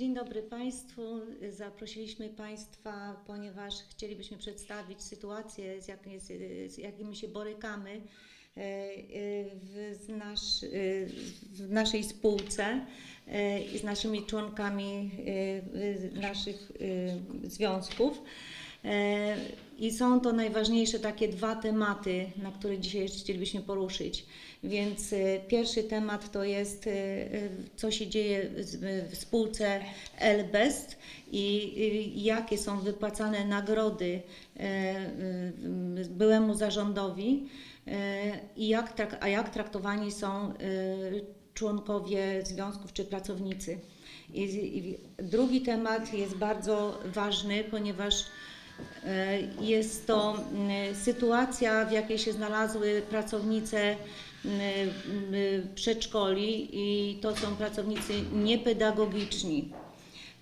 Dzień dobry Państwu. Zaprosiliśmy Państwa, ponieważ chcielibyśmy przedstawić sytuację, z, jak z jakimi się borykamy e, w, nasz, w naszej spółce e, i z naszymi członkami e, naszych związków. E, I są to najważniejsze takie dwa tematy, na które dzisiaj chcielibyśmy poruszyć. Więc e, pierwszy temat to jest, e, co się dzieje w spółce Elbest i jakie są wypłacane nagrody byłemu zarządowi i jak, a jak traktowani są członkowie związków czy pracownicy. I, drugi temat jest bardzo ważny, ponieważ Jest to mm, sytuacja, w jakiej się znalazły pracownice mm, mm, przedszkoli i to są pracownicy niepedagogiczni.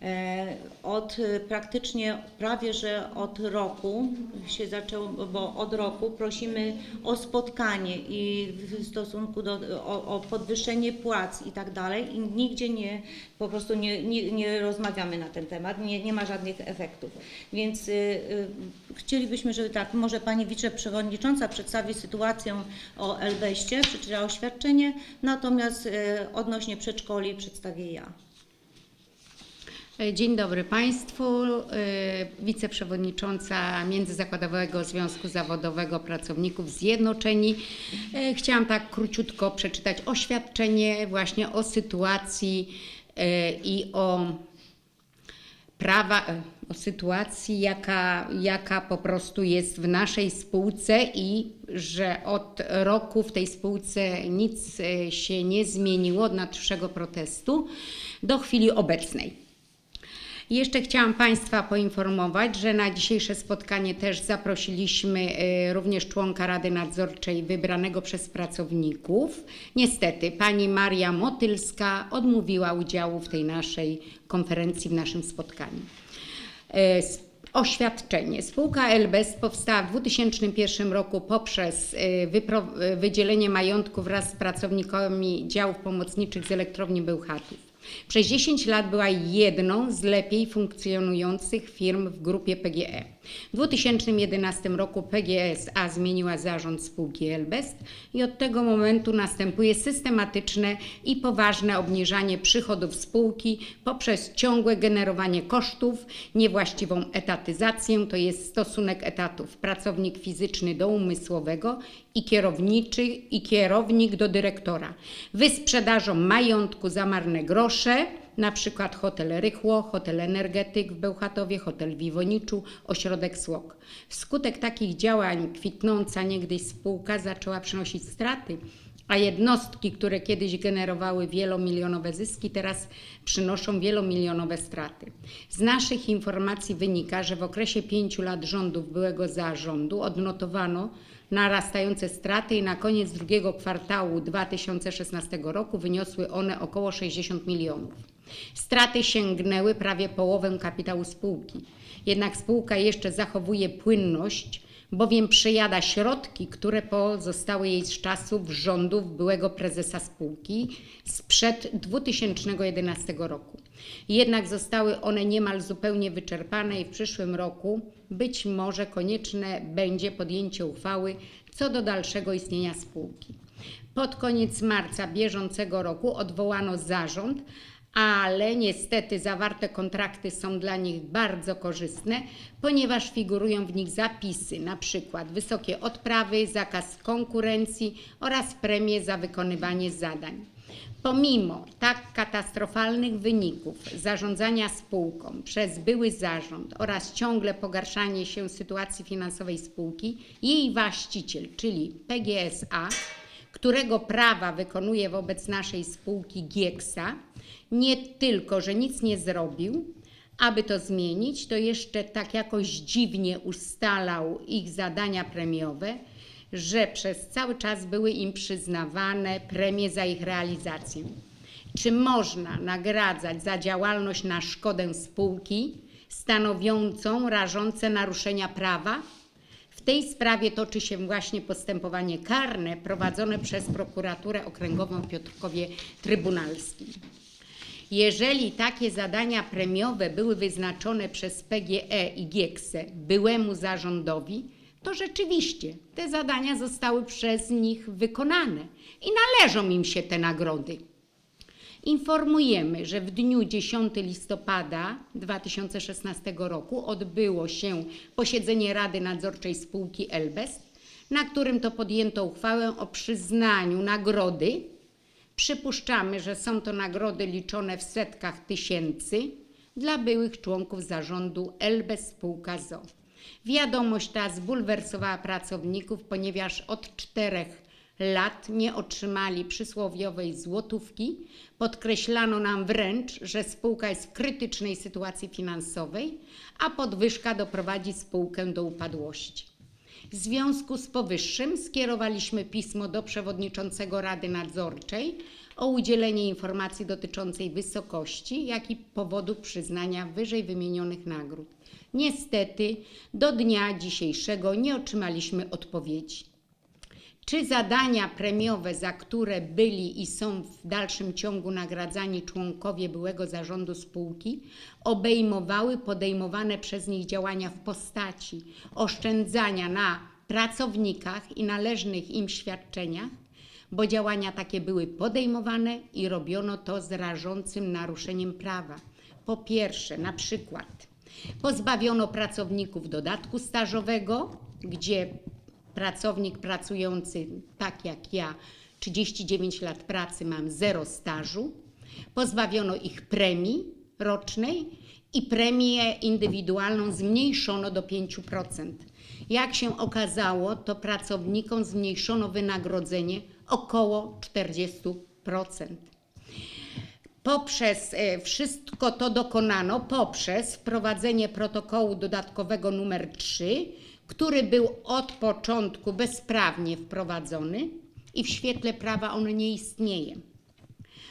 E, Od e, praktycznie prawie że od roku się zaczęło, bo od roku prosimy o spotkanie i w stosunku do o, o podwyższenie płac i tak dalej i nigdzie nie po prostu nie, nie, nie rozmawiamy na ten temat, nie, nie ma żadnych efektów. Więc y, y, chcielibyśmy, żeby tak, może Pani Wiceprzewodnicząca przedstawi sytuację o Elbeście, przeczyta oświadczenie, natomiast y, odnośnie przedszkoli przedstawię ja. Dzień dobry Państwu. Y, Wiceprzewodnicząca Międzyzakładowego Związku Zawodowego Pracowników Zjednoczeni. Y, Chciałam tak króciutko przeczytać oświadczenie właśnie o sytuacji i o prawa, e, o sytuacji, jaka, jaka po prostu jest w naszej spółce i że od roku w tej spółce nic e, się nie zmieniło od najwyższego protestu do chwili obecnej. Jeszcze chciałam Państwa poinformować, że na dzisiejsze spotkanie też zaprosiliśmy e, również członka Rady Nadzorczej wybranego przez pracowników. Niestety pani Maria Motylska odmówiła udziału w tej naszej konferencji, w naszym spotkaniu. S- Oświadczenie. Spółka Elbest powstała w 2001 roku poprzez e, wydzielenie majątku wraz z pracownikami działów pomocniczych z elektrowni Bełchatów. Przez 10 lat była jedną z lepiej funkcjonujących firm w grupie PGE. W 2011 roku PGE SA zmieniła zarząd spółki Elbest i od tego momentu następuje systematyczne i poważne obniżanie przychodów spółki poprzez ciągłe generowanie kosztów, niewłaściwą etatyzację, to jest stosunek etatów pracownik fizyczny do umysłowego i kierowniczy i kierownik do dyrektora. Wysprzedażą majątku za marne grosze, na przykład hotel Rychło, hotel Energetyk w Bełchatowie, hotel w Iwoniczu, ośrodek Słok. Wskutek takich działań kwitnąca niegdyś spółka zaczęła przynosić straty, a jednostki, które kiedyś generowały wielomilionowe zyski, teraz przynoszą wielomilionowe straty. Z naszych informacji wynika, że w okresie pięciu lat rządów byłego zarządu odnotowano narastające straty i na koniec drugiego kwartału 2016 roku wyniosły one około 60 milionów. Straty sięgnęły prawie połowę kapitału spółki. Jednak spółka jeszcze zachowuje płynność, bowiem przejada środki, które pozostały jej z czasów rządów byłego prezesa spółki sprzed 2011 roku. Jednak zostały one niemal zupełnie wyczerpane i w przyszłym roku być może konieczne będzie podjęcie uchwały co do dalszego istnienia spółki. Pod koniec marca bieżącego roku odwołano zarząd, ale niestety zawarte kontrakty są dla nich bardzo korzystne, ponieważ figurują w nich zapisy, na przykład wysokie odprawy, zakaz konkurencji oraz premie za wykonywanie zadań. Pomimo tak katastrofalnych wyników zarządzania spółką przez były zarząd oraz ciągle pogarszanie się sytuacji finansowej spółki, jej właściciel, czyli PGSA, którego prawa wykonuje wobec naszej spółki Gieksa, nie tylko, że nic nie zrobił, aby to zmienić, to jeszcze tak jakoś dziwnie ustalał ich zadania premiowe, że przez cały czas były im przyznawane premie za ich realizację. Czy można nagradzać za działalność na szkodę spółki stanowiącą rażące naruszenia prawa? W tej sprawie toczy się właśnie postępowanie karne prowadzone przez prokuraturę okręgową w Piotrkowie Trybunalskim. Jeżeli takie zadania premiowe były wyznaczone przez PGE i GIEKSE byłemu zarządowi, to rzeczywiście te zadania zostały przez nich wykonane i należą im się te nagrody. Informujemy, że w dniu 10 listopada 2016 roku odbyło się posiedzenie Rady Nadzorczej spółki Elbest, na którym to podjęto uchwałę o przyznaniu nagrody. Przypuszczamy, że są to nagrody liczone w setkach tysięcy dla byłych członków zarządu Elbest Spółka ZO. Wiadomość ta zbulwersowała pracowników, ponieważ od czterech lat nie otrzymali przysłowiowej złotówki. Podkreślano nam wręcz, że spółka jest w krytycznej sytuacji finansowej, a podwyżka doprowadzi spółkę do upadłości. W związku z powyższym skierowaliśmy pismo do przewodniczącego Rady Nadzorczej o udzielenie informacji dotyczącej wysokości, jak i powodu przyznania wyżej wymienionych nagród. Niestety do dnia dzisiejszego nie otrzymaliśmy odpowiedzi. Czy zadania premiowe, za które byli i są w dalszym ciągu nagradzani członkowie byłego zarządu spółki, obejmowały podejmowane przez nich działania w postaci oszczędzania na pracownikach i należnych im świadczeniach, bo działania takie były podejmowane i robiono to z rażącym naruszeniem prawa. Po pierwsze, na przykład pozbawiono pracowników dodatku stażowego, gdzie pracownik pracujący, tak jak ja, 39 lat pracy, mam zero stażu. Pozbawiono ich premii rocznej i premię indywidualną zmniejszono do 5%. Jak się okazało, to pracownikom zmniejszono wynagrodzenie około 40%. Poprzez e, wszystko to dokonano poprzez wprowadzenie protokołu dodatkowego numer 3, który był od początku bezprawnie wprowadzony i w świetle prawa on nie istnieje.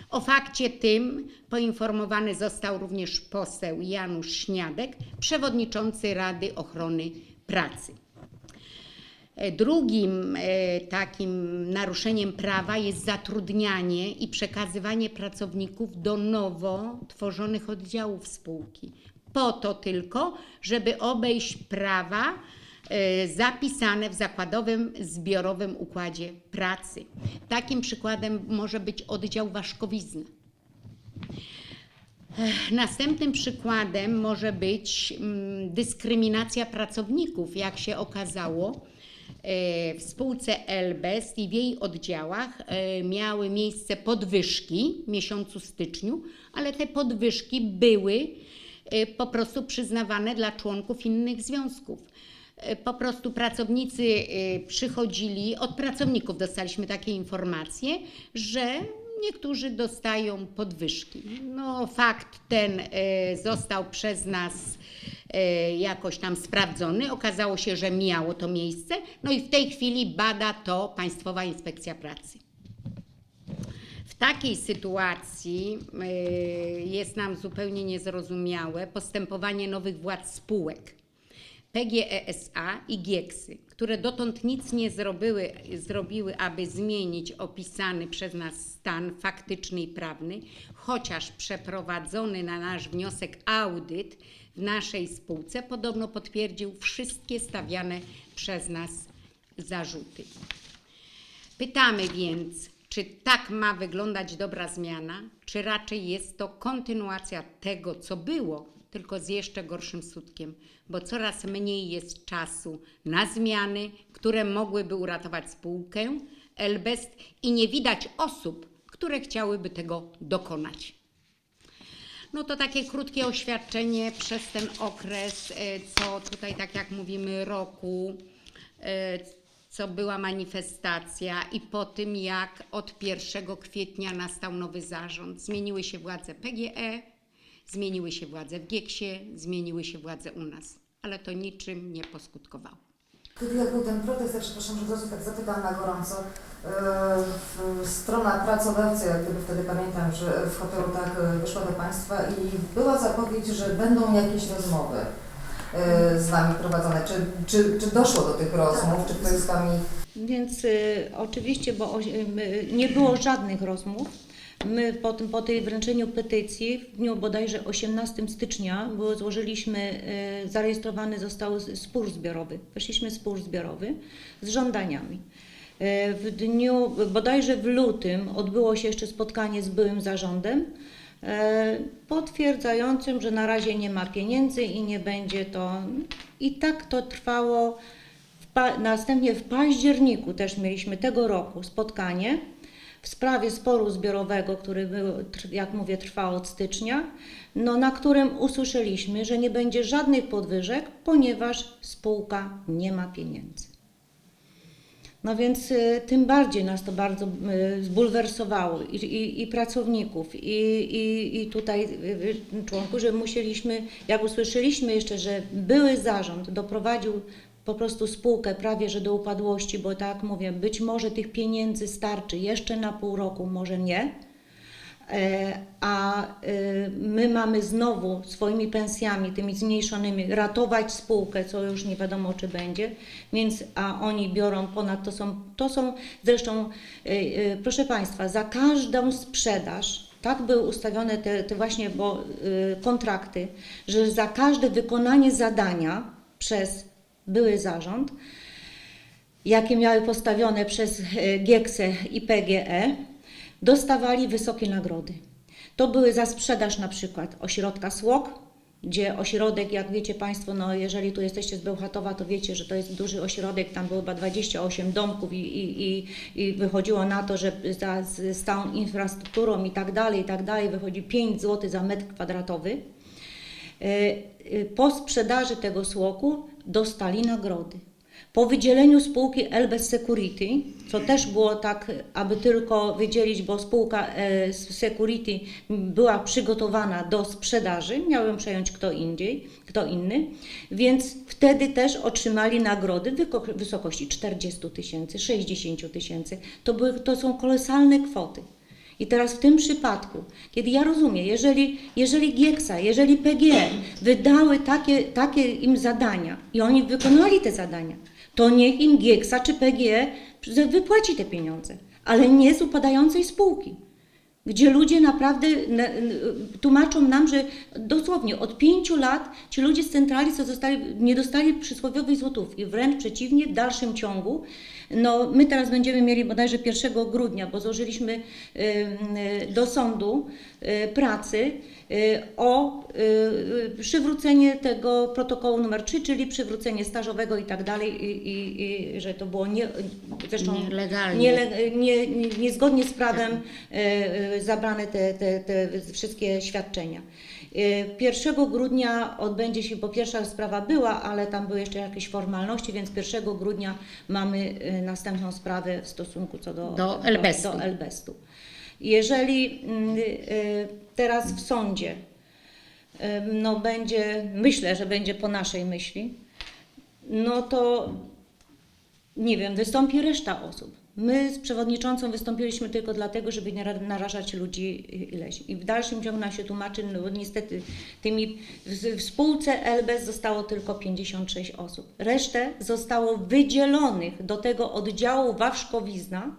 O fakcie tym poinformowany został również poseł Janusz Śniadek, przewodniczący Rady Ochrony Pracy. Drugim e, takim naruszeniem prawa jest zatrudnianie i przekazywanie pracowników do nowo tworzonych oddziałów spółki. Po to tylko, żeby obejść prawa zapisane w zakładowym zbiorowym układzie pracy. Takim przykładem może być oddział Waszkowizna. Ech, Następnym przykładem może być mm, dyskryminacja pracowników, jak się okazało. e, W spółce Elbest i w jej oddziałach e, miały miejsce podwyżki w miesiącu styczniu, ale te podwyżki były e, po prostu przyznawane dla członków innych związków. E, Po prostu pracownicy e, przychodzili, od pracowników dostaliśmy takie informacje, że niektórzy dostają podwyżki. No, fakt ten e, został przez nas jakoś tam sprawdzony. Okazało się, że miało to miejsce. No i w tej chwili bada to Państwowa Inspekcja Pracy. W takiej sytuacji jest nam zupełnie niezrozumiałe postępowanie nowych władz spółek PGE SA i GIEKSy, które dotąd nic nie zrobiły, zrobiły, aby zmienić opisany przez nas stan faktyczny i prawny, chociaż przeprowadzony na nasz wniosek audyt w naszej spółce podobno potwierdził wszystkie stawiane przez nas zarzuty. Pytamy więc, czy tak ma wyglądać dobra zmiana, czy raczej jest to kontynuacja tego, co było, tylko z jeszcze gorszym skutkiem, bo coraz mniej jest czasu na zmiany, które mogłyby uratować spółkę Elbest i nie widać osób, które chciałyby tego dokonać. No to takie krótkie oświadczenie przez ten okres, e, co tutaj, tak jak mówimy, roku, e, co była manifestacja i po tym, jak od 1 kwietnia nastał nowy zarząd. Zmieniły się władze PGE, zmieniły się władze w GIEKSie, zmieniły się władze u nas, ale to niczym nie poskutkowało. Wtedy jak był ten protest, ja przepraszam, że razu tak zapytam na gorąco, e, w- strona pracodawcy, jak gdyby wtedy pamiętam, że w hotelu tak e, wyszła do Państwa i była zapowiedź, że będą jakieś rozmowy e, z Wami prowadzone. Czy, czy, czy doszło do tych rozmów? Czy ktoś z Wami... Więc y, oczywiście, bo o, y, nie było żadnych rozmów, My po, tym, po tej wręczeniu petycji w dniu bodajże 18 stycznia było, złożyliśmy, e, zarejestrowany został spór zbiorowy. Weszliśmy spór zbiorowy z żądaniami. E, W dniu, bodajże w lutym odbyło się jeszcze spotkanie z byłym zarządem, e, potwierdzającym, że na razie nie ma pieniędzy i nie będzie to. I tak to trwało. Następnie w październiku też mieliśmy tego roku spotkanie w sprawie sporu zbiorowego, który był, jak mówię, trwał od stycznia, no, na którym usłyszeliśmy, że nie będzie żadnych podwyżek, ponieważ spółka nie ma pieniędzy. No więc y, tym bardziej nas to bardzo y, zbulwersowało i, i, i pracowników, i, i, i tutaj y, członków, że musieliśmy, jak usłyszeliśmy jeszcze, że były zarząd doprowadził po prostu spółkę prawie że do upadłości, bo tak mówię, być może tych pieniędzy starczy jeszcze na pół roku, może nie. E, A e, my mamy znowu swoimi pensjami, tymi zmniejszonymi, ratować spółkę, co już nie wiadomo czy będzie, więc a oni biorą ponad to są, to są zresztą, e, proszę Państwa, za każdą sprzedaż, tak były ustawione te, te właśnie bo, kontrakty, że za każde wykonanie zadania przez były zarząd, jakie miały postawione przez e, GIEKSE i PGE, dostawali wysokie nagrody. To były za sprzedaż na przykład ośrodka SWOK, gdzie ośrodek, jak wiecie Państwo, no jeżeli tu jesteście z Bełchatowa, to wiecie, że to jest duży ośrodek, tam było chyba 28 domków i, i, i, i wychodziło na to, że za, z stałą infrastrukturą i tak dalej, i tak dalej, wychodzi 5 zł za metr kwadratowy. E, e, Po sprzedaży tego słoku dostali nagrody. Po wydzieleniu spółki Elbes Security, co też było tak, aby tylko wydzielić, bo spółka e, Security była przygotowana do sprzedaży, miał ją przejąć kto indziej, kto inny, więc wtedy też otrzymali nagrody w wysokości 40 tysięcy, 60 tysięcy. To, były, to są kolosalne kwoty. I teraz w tym przypadku, kiedy ja rozumiem, jeżeli, jeżeli GIEKSA, jeżeli PGE wydały takie, takie im zadania i oni wykonali te zadania, to niech im GIEKSA czy PGE wypłaci te pieniądze, ale nie z upadającej spółki. Gdzie ludzie naprawdę tłumaczą nam, że dosłownie od pięciu lat ci ludzie z centrali zostali, nie dostali przysłowiowej złotówki, wręcz przeciwnie, w dalszym ciągu. No, my teraz będziemy mieli bodajże 1 grudnia, bo złożyliśmy do sądu y, pracy o y, y, przywrócenie tego protokołu numer 3, czyli przywrócenie stażowego i tak dalej, i, i, i że to było nie, zresztą Nielegalnie. niele- nie, nie, niezgodnie z prawem e, e, zabrane te, te, te wszystkie świadczenia. E, 1 grudnia odbędzie się, bo pierwsza sprawa była, ale tam były jeszcze jakieś formalności, więc 1 grudnia mamy następną sprawę w stosunku co do, Do Elbestu. Do, do Elbestu. Jeżeli mm, e, teraz w sądzie no będzie, myślę, że będzie po naszej myśli, no to nie wiem, wystąpi reszta osób. My z przewodniczącą wystąpiliśmy tylko dlatego, żeby nie ra- narażać ludzi ileś. I w dalszym ciągu nam się tłumaczy, no bo niestety tymi, w, spółce Elbes zostało tylko 56 osób. Resztę zostało wydzielonych do tego oddziału Wawrzkowizna,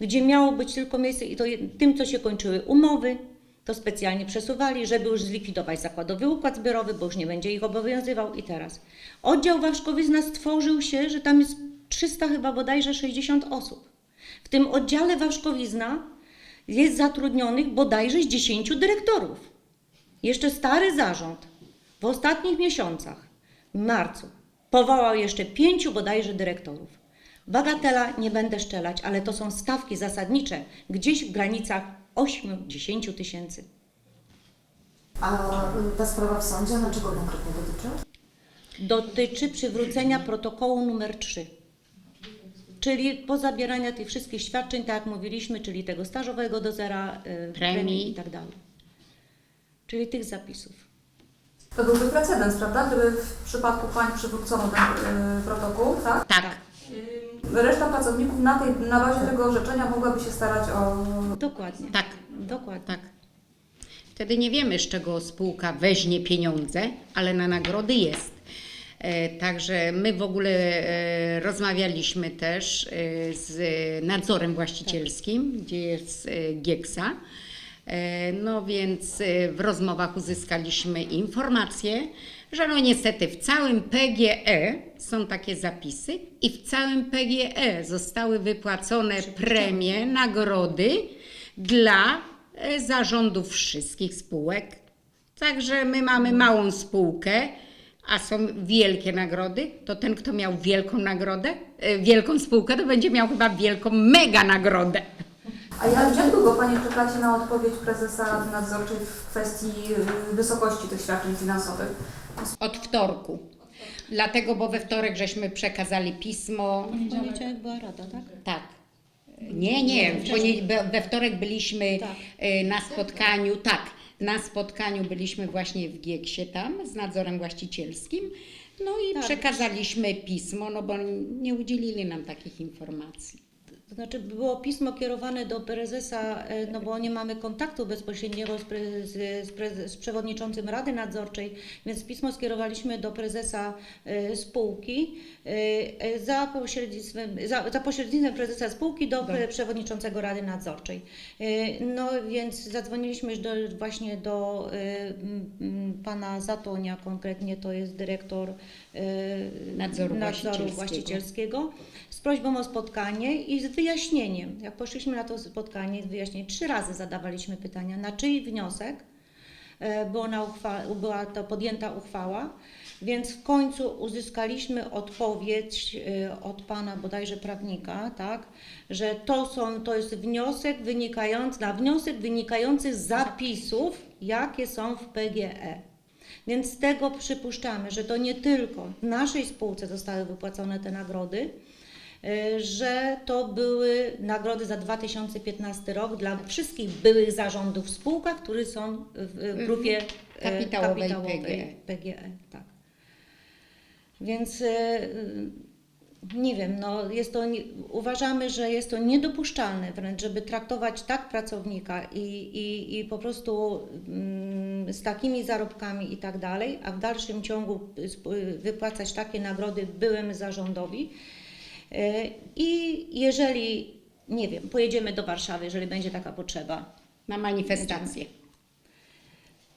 gdzie miało być tylko miejsce i to tym, co się kończyły umowy, to specjalnie przesuwali, żeby już zlikwidować zakładowy układ zbiorowy, bo już nie będzie ich obowiązywał i teraz. Oddział Waszkowizna stworzył się, że tam jest 300 chyba bodajże 60 osób. W tym oddziale Waszkowizna jest zatrudnionych bodajże z 10 dyrektorów. Jeszcze stary zarząd w ostatnich miesiącach, w marcu, powołał jeszcze pięciu bodajże dyrektorów. Bagatela nie będę szczelać, ale to są stawki zasadnicze gdzieś w granicach 8-10 tysięcy. A y, ta sprawa w sądzie, na czego konkretnie dotyczy? dotyczy przywrócenia protokołu numer 3. Czyli pozabierania tych wszystkich świadczeń, tak jak mówiliśmy, czyli tego stażowego do zera, y, Premii. i tak dalej. Czyli tych zapisów. To byłby precedens, prawda? Gdyby w przypadku pań przywrócono ten y, protokół, tak? Tak. Reszta pracowników na, tej, na bazie tego orzeczenia mogłaby się starać o... Dokładnie. Tak. Dokładnie. Tak. Wtedy nie wiemy, z czego spółka weźmie pieniądze, ale na nagrody jest. E, Także my w ogóle e, rozmawialiśmy też e, z nadzorem właścicielskim, gdzie jest Gieksa. No więc w rozmowach uzyskaliśmy informację, że no niestety w całym PGE są takie zapisy i w całym PGE zostały wypłacone premie, nagrody dla e, zarządów wszystkich spółek. Także my mamy małą spółkę, a są wielkie nagrody, to ten, kto miał wielką nagrodę, e, wielką spółkę, to będzie miał chyba wielką mega nagrodę. A jak, długo Panie czekacie na odpowiedź prezesa Nadzorczej w kwestii y, wysokości tych świadczeń finansowych? Od wtorku. Dlatego, bo we wtorek żeśmy przekazali pismo. W poniedziałek była rada, tak? Tak. Nie, nie. W ponie- be- we wtorek byliśmy Tak. e, na spotkaniu, tak, na spotkaniu byliśmy właśnie w Gieksie tam z nadzorem właścicielskim. No i Tak. przekazaliśmy pismo, no bo nie udzielili nam takich informacji. To znaczy było pismo kierowane do prezesa, e, no bo nie mamy kontaktu bezpośredniego z, z, z, przewodniczącym Rady Nadzorczej, więc pismo skierowaliśmy do prezesa e, spółki e, za pośrednictwem, za, za pośrednictwem prezesa spółki do pre, przewodniczącego Rady Nadzorczej. No więc zadzwoniliśmy do, właśnie do pana Zatonia, konkretnie to jest dyrektor Nadzoru nadzoru właścicielskiego. właścicielskiego z prośbą o spotkanie i z wyjaśnieniem. Jak poszliśmy na to spotkanie, z wyjaśnieniem, trzy razy zadawaliśmy pytania, na czyj wniosek e, była, była to podjęta uchwała, więc w końcu uzyskaliśmy odpowiedź e, od pana bodajże prawnika, tak, że to, są, to jest wniosek wynikający, na wniosek wynikający z zapisów, jakie są w PGE. Więc z tego przypuszczamy, że to nie tylko w naszej spółce zostały wypłacone te nagrody, że to były nagrody za 2015 rok dla wszystkich byłych zarządów w spółkach, które są w w grupie y, Kapitałowej kapitałowej PGE. PGE. Tak. Więc y, nie wiem, no jest to, uważamy, że jest to niedopuszczalne wręcz, żeby traktować tak pracownika i, i, i po prostu mm, z takimi zarobkami i tak dalej, a w dalszym ciągu wypłacać takie nagrody byłym zarządowi. I jeżeli, nie wiem, pojedziemy do Warszawy, jeżeli będzie taka potrzeba, Na manifestację.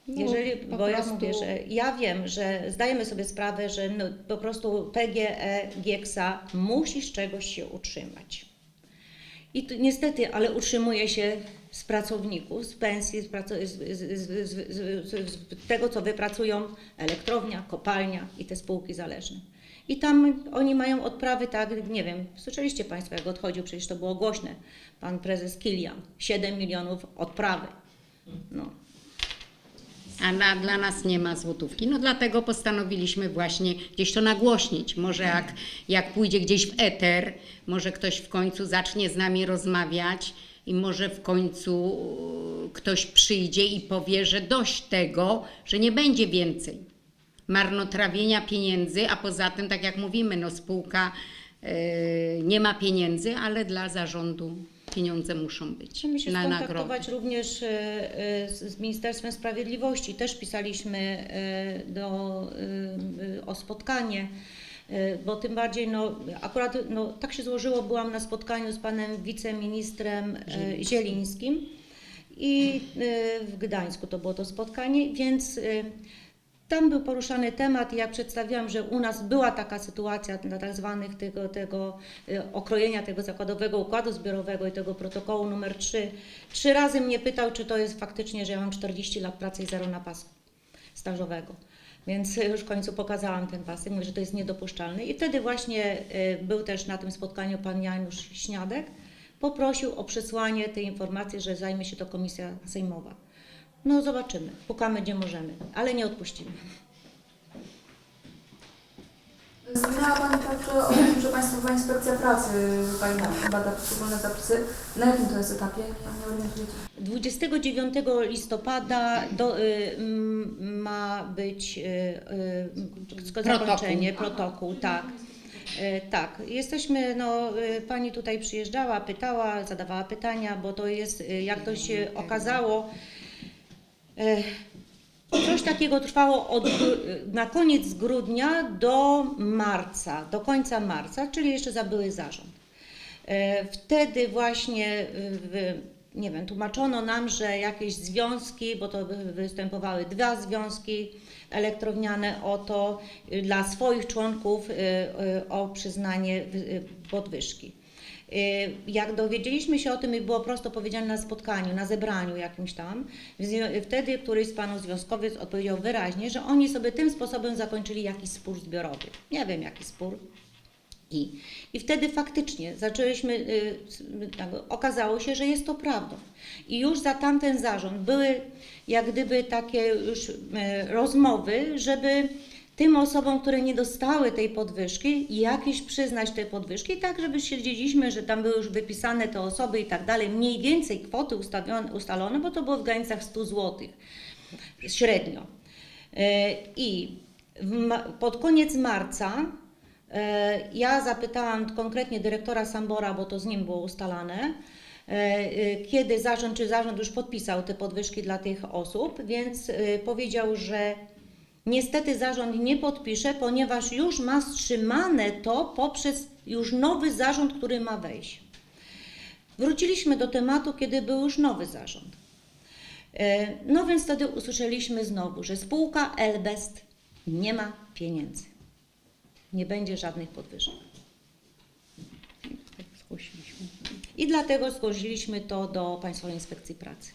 No, jeżeli, bo ja mówię, że ja wiem, że zdajemy sobie sprawę, że no, po prostu PGE, GIEKSA musi z czegoś się utrzymać. I tu, niestety, ale utrzymuje się z pracowników, z pensji, z, praco- z, z, z, z, z tego, co wypracują elektrownia, kopalnia i te spółki zależne. I tam oni mają odprawy, tak, nie wiem, słyszeliście Państwo, jak odchodził, przecież to było głośne, pan prezes Kilian, 7 milionów odprawy. No, A na, dla nas nie ma złotówki. No dlatego postanowiliśmy właśnie gdzieś to nagłośnić. Może jak, jak pójdzie gdzieś w eter, może ktoś w końcu zacznie z nami rozmawiać i może w końcu e, ktoś przyjdzie i powie, że dość tego, że nie będzie więcej marnotrawienia pieniędzy, a poza tym, tak jak mówimy, no spółka e, nie ma pieniędzy, ale dla zarządu pieniądze muszą być Chcemy się na nagrody. skontaktować również e, e, z Ministerstwem Sprawiedliwości. Też pisaliśmy do, o spotkanie, bo tym bardziej, no, akurat no, tak się złożyło, byłam na spotkaniu z panem wiceministrem e, Zielińskim i w Gdańsku to było to spotkanie, więc tam był poruszany temat i jak przedstawiłam, że u nas była taka sytuacja na tak zwanych tego, tego y, okrojenia tego zakładowego układu zbiorowego i tego protokołu numer 3. Trzy razy mnie pytał, czy to jest faktycznie, że ja mam 40 lat pracy i zero na pasku stażowego. Więc y, już w końcu pokazałam ten pasek, mówię, że to jest niedopuszczalne. I wtedy właśnie y, był też na tym spotkaniu pan Janusz Śniadek. Poprosił o przesłanie tej informacji, że zajmie się to komisja sejmowa. No zobaczymy, pukamy gdzie możemy, ale nie odpuścimy. Wspomniała Pani także o tym, że Państwowa Inspekcja Pracy tutaj bada poszczególne zapisy. Na jakim to jest etapie? Nie, nie orientuję się. 29 listopada do, y, ma być y, y, Protokół. zakończenie, protokół, tak. Y, tak, jesteśmy, no, y, pani tutaj przyjeżdżała, pytała, zadawała pytania, bo to jest, y, jak to się okazało, Coś takiego trwało od, na koniec grudnia do marca, do końca marca, czyli jeszcze za były zarząd. E, Wtedy właśnie, e, nie wiem, tłumaczono nam, że jakieś związki, bo to wy- występowały dwa związki elektrowniane o to dla swoich członków o przyznanie podwyżki. Y, Jak dowiedzieliśmy się o tym i było prosto powiedziane na spotkaniu, na zebraniu jakimś tam, wtedy któryś z panów związkowiec odpowiedział wyraźnie, że oni sobie tym sposobem zakończyli jakiś spór zbiorowy. Nie wiem jaki spór, i, I wtedy faktycznie zaczęliśmy, y, okazało się, że jest to prawdą. I już za tamten zarząd były jak gdyby takie już y, rozmowy, żeby tym osobom, które nie dostały tej podwyżki, jakieś przyznać te podwyżki, tak żeby śledziliśmy, że tam były już wypisane te osoby i tak dalej, mniej więcej kwoty ustawione, ustalone, bo to było w granicach 100 zł średnio. E, I pod koniec marca e, ja zapytałam konkretnie dyrektora Sambora, bo to z nim było ustalane, e, kiedy zarząd, czy zarząd już podpisał te podwyżki dla tych osób, więc powiedział, że niestety zarząd nie podpisze, ponieważ już ma wstrzymane to poprzez już nowy zarząd, który ma wejść. Wróciliśmy do tematu, kiedy był już nowy zarząd. E, No więc wtedy usłyszeliśmy znowu, że spółka Elbest nie ma pieniędzy. Nie będzie żadnych podwyżek. I dlatego zgłosiliśmy to do Państwowej Inspekcji Pracy.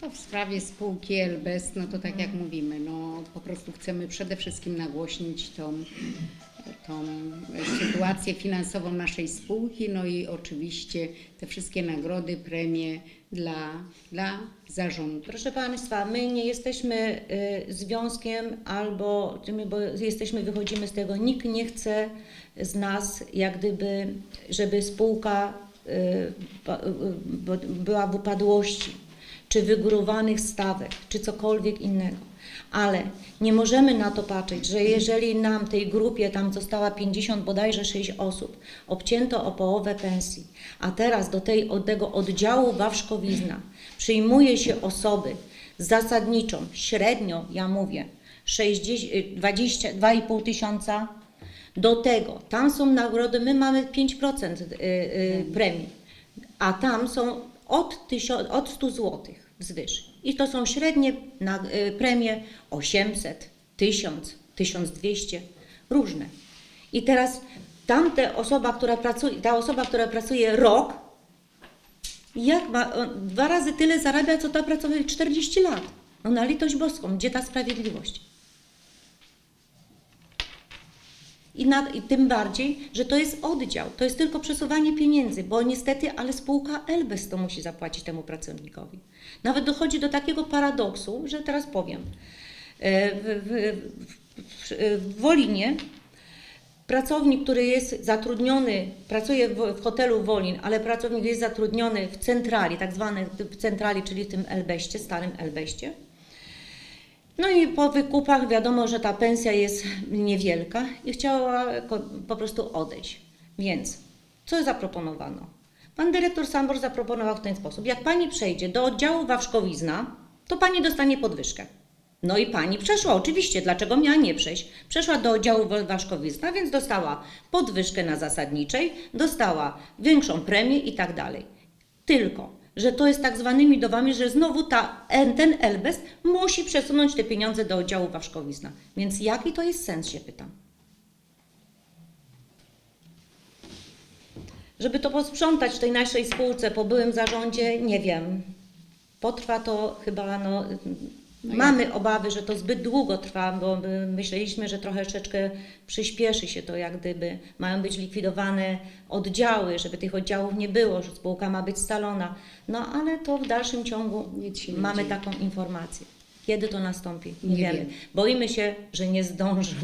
To w sprawie spółki Elbest, no to tak jak mówimy, no po prostu chcemy przede wszystkim nagłośnić tą, tą sytuację finansową naszej spółki, no i oczywiście te wszystkie nagrody, premie dla, dla zarządu. Proszę Państwa, my nie jesteśmy y, związkiem albo, bo jesteśmy, wychodzimy z tego, nikt nie chce z nas jak gdyby, żeby spółka y, y, bo- była w upadłości, czy wygórowanych stawek, czy cokolwiek innego. Ale nie możemy na to patrzeć, że jeżeli nam tej grupie tam została 50 bodajże 6 osób, obcięto o połowę pensji, a teraz do, tej, od tego oddziału Wawrzkowizna przyjmuje się osoby zasadniczą, średnio ja mówię, 60, y, 22,5 tysiąca, do tego tam są nagrody, my mamy 5% y, y, premii, a tam są od, tysio- od 100 zł wzwyż. I to są średnie na, y, premie 800, 1000, 1200, różne. I teraz tamte osoba, która pracuje, ta osoba, która pracuje rok, jak ma, dwa razy tyle zarabia, co ta pracowała 40 lat. No na litość boską, gdzie ta sprawiedliwość? I, na, I tym bardziej, że to jest oddział, to jest tylko przesuwanie pieniędzy, bo niestety, ale spółka Elbes to musi zapłacić temu pracownikowi. Nawet dochodzi do takiego paradoksu, że teraz powiem. E, W, w, w, w Wolinie pracownik, który jest zatrudniony, pracuje w, w hotelu Wolin, ale pracownik jest zatrudniony w centrali, tak zwanej centrali, czyli w tym Elbeście, starym Elbeście, no i po wykupach wiadomo, że ta pensja jest niewielka i chciała po prostu odejść. Więc co zaproponowano? Pan dyrektor Sambor zaproponował w ten sposób. Jak pani przejdzie do oddziału Wawrzkowizna, to pani dostanie podwyżkę. No i pani przeszła, oczywiście, dlaczego miała nie przejść? Przeszła do oddziału Wa- Waszkowizna, więc dostała podwyżkę na zasadniczej, dostała większą premię i tak dalej. Tylko, że to jest tak zwanymi dowami, że znowu ta, en- ten Elbes musi przesunąć te pieniądze do oddziału Waszkowizna. Więc jaki to jest sens, się pytam. Żeby to posprzątać w tej naszej spółce po byłym zarządzie, nie wiem. Potrwa to chyba, no, mamy obawy, że to zbyt długo trwa, bo my myśleliśmy, że trochę troszeczkę przyspieszy się to, jak gdyby mają być likwidowane oddziały, żeby tych oddziałów nie było, że spółka ma być scalona. No ale to w dalszym ciągu mamy dzieje. taką informację. Kiedy to nastąpi? Nie, Nie wiemy. wiem. Boimy się, że nie zdążą.